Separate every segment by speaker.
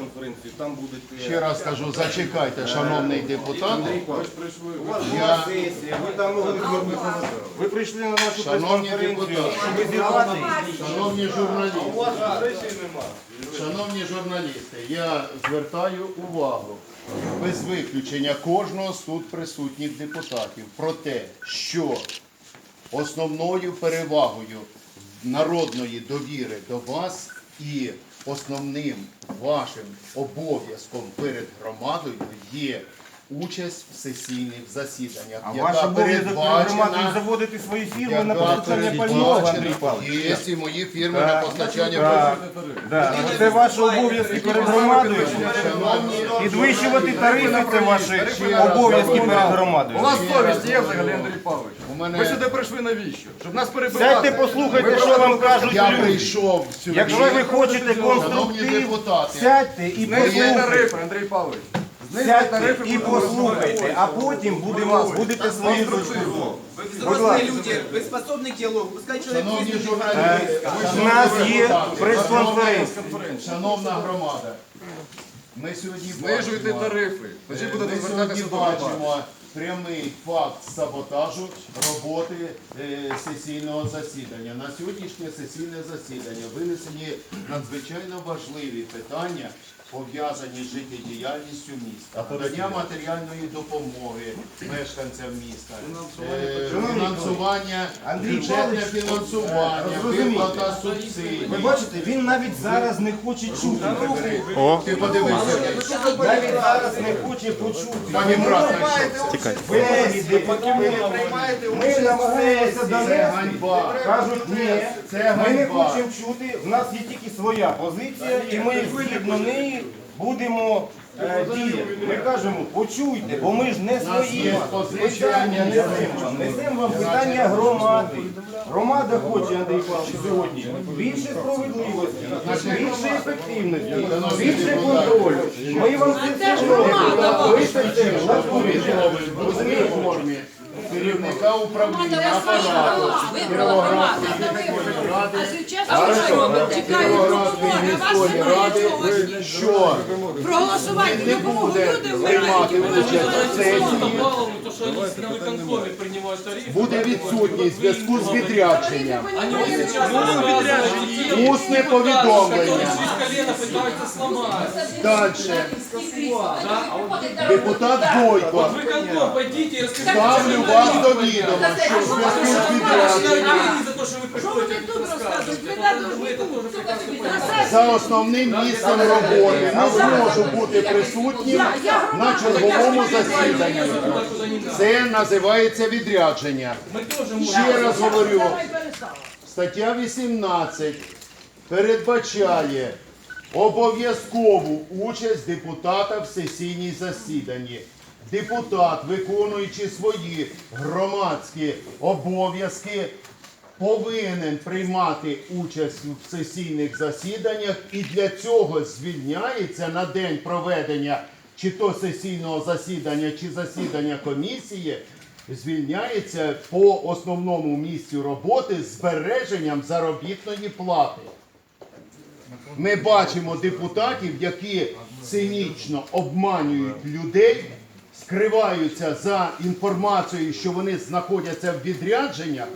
Speaker 1: прес-конференцію, там будете...
Speaker 2: Ще раз кажу, зачекайте, шановний депутат.
Speaker 1: Ви ж прийшли, у вас була сесія, ви там могли звернутися. Ви прийшли на нашу
Speaker 2: Шановні
Speaker 1: прес-конференцію,
Speaker 2: депутати.
Speaker 1: щоб зірвати.
Speaker 2: Шановні журналісти, шановні журналісти, я звертаю увагу без виключення кожного з тут присутніх депутатів про те, що основною перевагою народної довіри до вас і основним вашим обов'язком перед громадою є участь в сесійних засіданнях,
Speaker 1: А ваш обов'язок перед громадою заводити свої фірми на постачання пального, Андрій Павлович.
Speaker 2: Є і мої фірми на постачання
Speaker 1: Так, да. Це ваші обов'язки перед громадою. Підвищувати тарифи це ваші обов'язки перед
Speaker 3: У
Speaker 1: громадою.
Speaker 3: вас совість є взагалі, Андрій Павлович?
Speaker 2: У мене-
Speaker 3: Ви сюди прийшли навіщо? Щоб нас перебивати?
Speaker 1: Сядьте, послухайте, що вам кажуть
Speaker 2: Я
Speaker 1: люди.
Speaker 2: прийшов сюди.
Speaker 1: Якщо ви хочете
Speaker 2: Шановні
Speaker 1: конструктив,
Speaker 2: депутати,
Speaker 1: сядьте і
Speaker 3: Знизьте
Speaker 1: послухайте.
Speaker 3: тарифи, Андрій Павлович. Знизьте
Speaker 1: Сядьте
Speaker 3: тарифи,
Speaker 1: і
Speaker 3: будемо
Speaker 1: послухайте, а потім будемо будете свої точки зору.
Speaker 4: Вы взрослые люди, вы способны к диалогу. Пускай человек
Speaker 2: шановні
Speaker 4: выскажет.
Speaker 2: журналісти,
Speaker 1: У нас є
Speaker 2: депутати,
Speaker 1: прес-конференція.
Speaker 2: шановна- Шановна громада, ми сьогодні
Speaker 3: Знижуйте
Speaker 2: бачимо,
Speaker 3: тарифи. Тоді
Speaker 2: е,
Speaker 3: будете
Speaker 2: ми
Speaker 3: звертатися
Speaker 2: сьогодні
Speaker 3: до громади.
Speaker 2: бачимо прямий факт саботажу роботи е, сесійного засідання. На сьогоднішнє сесійне засідання винесені надзвичайно важливі питання, пов'язані з життєдіяльністю міста, надання матеріальної допомоги мешканцям міста, е, фінансування,
Speaker 1: Андрій
Speaker 2: бюджетне
Speaker 1: Павлович,
Speaker 2: фінансування,
Speaker 1: е, зрозумійте.
Speaker 2: виплата субсидій.
Speaker 1: Ви бачите, він навіть зараз не хоче чути.
Speaker 2: Ти подивися.
Speaker 1: Навіть зараз не хоче почути.
Speaker 2: Пані брат, знайшов.
Speaker 1: Вимоги депутатів. Ми намагаємося
Speaker 2: Це
Speaker 1: донести.
Speaker 2: ганьба.
Speaker 1: Кажуть, ні,
Speaker 2: Це
Speaker 1: ми не
Speaker 2: ганьба.
Speaker 1: хочемо чути, в нас є тільки своя позиція, і ми згідно неї будемо е, діяти. Ми кажемо, почуйте, бо ми ж не свої питання несемо вам. Несемо вам питання громади. Громада хоче, Андрій Павлович, сьогодні більше справедливості, більше ефективності, більше контролю. Ми вам це все робимо. Ви це все розумієте.
Speaker 2: Розумієте? керівника управління апарату Кіровоградської міської ради,
Speaker 5: А що ви робите? Чекають допомоги, а вас
Speaker 2: міської ради,
Speaker 5: немає
Speaker 2: що
Speaker 5: Проголосувати
Speaker 2: не
Speaker 5: допомогу.
Speaker 2: буде
Speaker 5: Люди
Speaker 2: приймати
Speaker 5: вмирають.
Speaker 2: участь в сесії,
Speaker 6: то, что они на выконкоме принимают тарифы.
Speaker 2: буде відсутній в зв'язку з відрядженням.
Speaker 6: Они вот сейчас рассказывают те,
Speaker 2: Усне повідомлення.
Speaker 6: через колено пытаются сломать.
Speaker 2: Далі. Депутат Бойко.
Speaker 6: В выконком пойдите и расскажите.
Speaker 2: Ставлю вас до відома, що в зв'язку з відрядженням
Speaker 6: за то, что вы
Speaker 5: Що ви
Speaker 6: приходите.
Speaker 2: за основним місцем роботи не зможу бути присутнім на черговому засіданні. Це називається відрядження. Ще раз говорю, стаття 18 передбачає обов'язкову участь депутата в сесійній засіданні. Депутат, виконуючи свої громадські обов'язки, повинен приймати участь в сесійних засіданнях і для цього звільняється на день проведення чи то сесійного засідання, чи засідання комісії, звільняється по основному місцю роботи з збереженням заробітної плати. Ми бачимо депутатів, які цинічно обманюють людей, скриваються за інформацією, що вони знаходяться в відрядженнях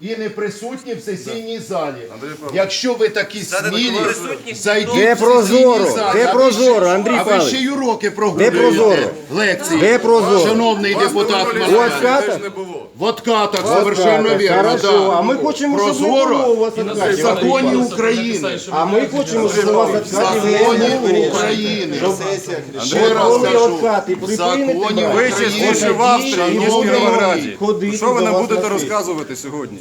Speaker 2: і не присутні в сесійній залі. Якщо ви такі смілі, зайдіть
Speaker 1: Де
Speaker 2: в
Speaker 1: прозоро?
Speaker 2: сесійні залі.
Speaker 1: Де
Speaker 2: А ви
Speaker 1: прозоро,
Speaker 2: ще-
Speaker 1: Андрій
Speaker 2: А ви
Speaker 1: Павлович?
Speaker 2: ще й уроки
Speaker 1: прозоро?
Speaker 2: прогулюєте, лекції.
Speaker 1: Де прозоро?
Speaker 2: Шановний депутат
Speaker 1: Ось
Speaker 2: Михайло.
Speaker 1: хата?
Speaker 2: В откатах, совершенно
Speaker 1: хорошо.
Speaker 2: да.
Speaker 1: А ми хочемо, щоб не було у вас
Speaker 2: в
Speaker 1: откатів.
Speaker 2: законі України.
Speaker 1: А ми хочемо, щоб у вас
Speaker 2: В
Speaker 1: откатів не
Speaker 2: законі
Speaker 1: було.
Speaker 2: України. Ще раз
Speaker 1: Коли
Speaker 2: кажу,
Speaker 1: откати
Speaker 2: в
Speaker 1: припините
Speaker 2: законі
Speaker 1: брати,
Speaker 3: Ви ще
Speaker 2: України,
Speaker 3: в Австрії, ніж в
Speaker 2: шановний
Speaker 3: Кіровограді.
Speaker 1: ходити
Speaker 3: Що ви
Speaker 1: до
Speaker 3: нам
Speaker 1: вас
Speaker 3: будете
Speaker 1: на сесію.
Speaker 3: розказувати сьогодні?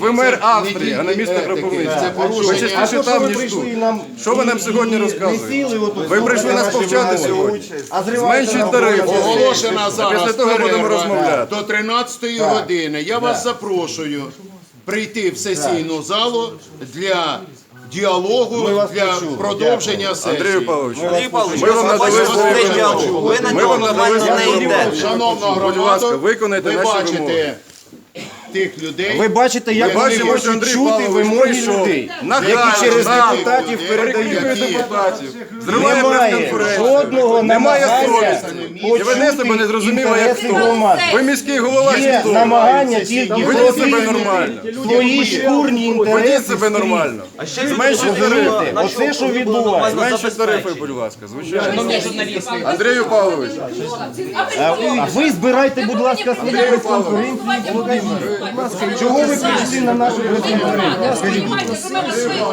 Speaker 3: Ви мер Австрії, а не місто
Speaker 2: етики, це
Speaker 3: Ви
Speaker 2: порушення.
Speaker 3: частіше
Speaker 1: А то, що
Speaker 3: там,
Speaker 1: ви
Speaker 3: ніж
Speaker 1: прийшли
Speaker 3: тут.
Speaker 1: нам
Speaker 3: Що ви нам сьогодні розказуєте?
Speaker 1: не
Speaker 3: Ви прийшли нас повчати сьогодні. Зменшіть тарифи.
Speaker 2: Оголошена зараз
Speaker 3: Після того будемо
Speaker 2: перерва
Speaker 3: розмовляти.
Speaker 2: до 13 години. Я вас запрошую прийти в сесійну залу для діалогу,
Speaker 1: Ми
Speaker 2: для
Speaker 1: почули.
Speaker 2: продовження сесії.
Speaker 3: Андрію Павловичу,
Speaker 4: Андрій Павлович,
Speaker 3: ми вам надали
Speaker 4: діалог. Ви на
Speaker 3: Ми
Speaker 4: нього
Speaker 3: вам надали
Speaker 4: не йдете.
Speaker 2: Шановна
Speaker 3: Будь
Speaker 2: громада,
Speaker 3: виконайте
Speaker 2: ви
Speaker 3: наші
Speaker 2: бачите,
Speaker 3: вимоги.
Speaker 2: Тих людей.
Speaker 1: Ви бачите, як
Speaker 2: Ми
Speaker 1: вони
Speaker 2: бачимо,
Speaker 1: хочуть
Speaker 3: Андрій
Speaker 1: чути
Speaker 3: Павлович
Speaker 1: вимоги
Speaker 3: прийшов,
Speaker 1: людей, які через депутатів передають.
Speaker 3: Депутатів, зриває
Speaker 1: Немає
Speaker 3: прес-конференцію.
Speaker 1: жодного
Speaker 3: Немає
Speaker 1: намагання
Speaker 3: совісті. І веде себе
Speaker 1: почути
Speaker 3: незрозуміло, як
Speaker 1: інтереси
Speaker 3: хто.
Speaker 1: громади.
Speaker 3: Ви міський голова чи
Speaker 1: Є
Speaker 3: хто?
Speaker 1: намагання тільки
Speaker 3: Ведіть себе нормально.
Speaker 1: свої шкурні інтереси.
Speaker 3: Ведіть себе нормально. Зменшіть тарифи.
Speaker 1: Оце, що відбувається.
Speaker 3: Зменшіть тарифи, будь ласка, звичайно. Андрію Павлович,
Speaker 1: А ви збирайте, будь ласка, свої прес-конференції. Чого ви прийшли на нашу?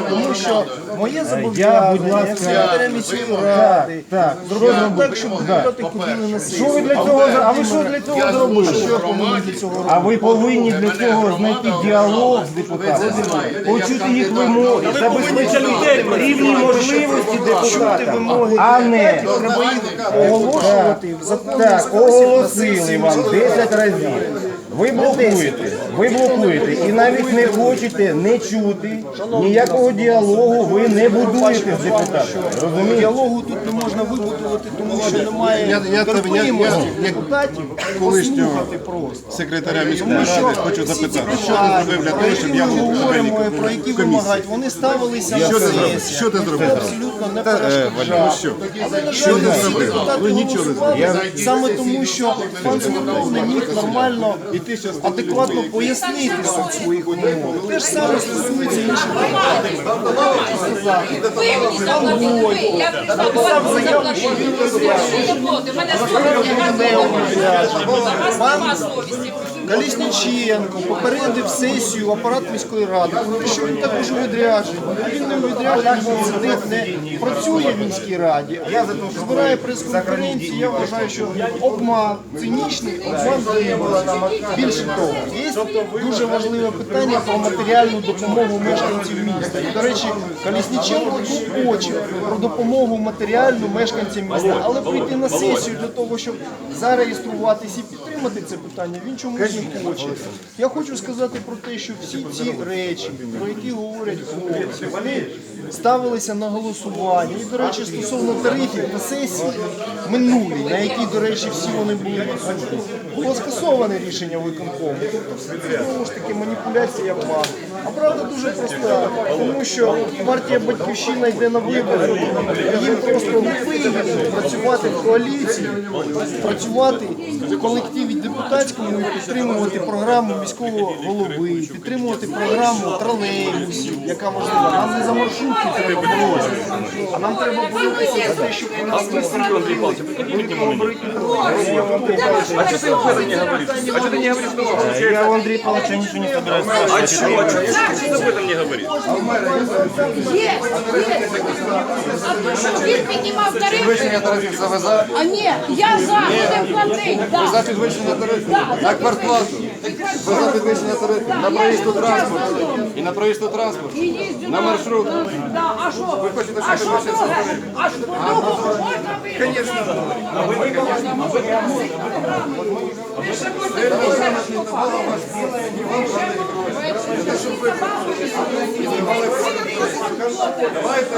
Speaker 7: Тому що моє
Speaker 1: я,
Speaker 7: зобов'язання
Speaker 1: будь ласка,
Speaker 7: секретаря міської
Speaker 1: так,
Speaker 7: ради
Speaker 1: так, зробимо.
Speaker 7: так, щоб депутати ходили на
Speaker 1: Що ви для цього зро- А ви що для цього зробили? А ви повинні для цього знайти діалог з депутатами, почути їх вимоги, забезпечити рівні можливості депутатам, а не
Speaker 7: Оголошувати в законний
Speaker 1: так,
Speaker 7: спосіб
Speaker 1: оголосили вам 10 разів. Ви блокуєте, ви блокуєте і навіть не хочете не чути ніякого діалогу. Ви не будуєте з депутатами. Розумієте?
Speaker 7: Діалогу тут не можна вибудувати, тому що немає терпимості депутатів послухати просто.
Speaker 8: секретаря міської
Speaker 7: Тому
Speaker 8: ради хочу запитати, що ти зробив для того, щоб я був
Speaker 7: говоримо, про які вимагають, вони ставилися на
Speaker 8: Що ти зробив?
Speaker 7: сесії.
Speaker 8: Що ти зробив?
Speaker 7: Абсолютно не
Speaker 8: Та, е, ну
Speaker 7: перешкоджав.
Speaker 8: що? Що ти зробив? Ви нічого не
Speaker 7: голосували саме тому, що пан Смирнов не міг нормально, адекватно пояснити суть своїх умов. Те ж саме стосується інших
Speaker 5: мене совість,
Speaker 7: Колісніченко попередив сесію апарат міської ради, що він також у відрядженні. Він не він сидить, не працює в міській раді, а збирає прес-конференції. Я вважаю, що обман, цинічний обман виявили. Більше того, є дуже важливе питання про матеріальну допомогу мешканців міста. До речі, Колісніченко хоче про допомогу матеріальну мешканцям міста, але прийти на сесію для того, щоб зареєструватись і підтримати це питання, він чомусь не хоче. Я хочу сказати про те, що всі ці речі, про які говорять вони ставилися на голосування. І, до речі, стосовно тарифів на сесії минулій, на якій, до речі, всі вони були було скасоване рішення виконкому. Тобто це знову ж таки маніпуляція обман. А правда дуже проста, тому що партія Батьківщина йде на вибори, їм просто вигідно працювати в коаліції, працювати в колективі депутатському і підтримувати програму міського голови, підтримувати програму тролейбусів, яка важлива. Нам не за треба боротися, а нам треба боротися за те, щоб у нас не
Speaker 3: а що ти об этом не говориш? А що ти не говориш, що получается?
Speaker 1: Я у Андрея Павловича ничего не собираюсь
Speaker 3: А чего? А чего? Что ты об этом не говоришь?
Speaker 5: Є, є. А то, що він піднімав тарифи.
Speaker 8: тарифів завеза
Speaker 5: А ні, я за, будемо платити. да.
Speaker 8: за підвищення тарифів
Speaker 5: Да.
Speaker 8: на квартплату, ви за підвищення тарифів на проїзд у транспорт і на проїзд у транспорт.
Speaker 5: І їздю
Speaker 8: На маршрут.
Speaker 5: Да, а що?
Speaker 8: хочете,
Speaker 5: а що друге? А що другого можна вирішити? Ви ще дуже виступати. Ви ще будете.
Speaker 8: Давайте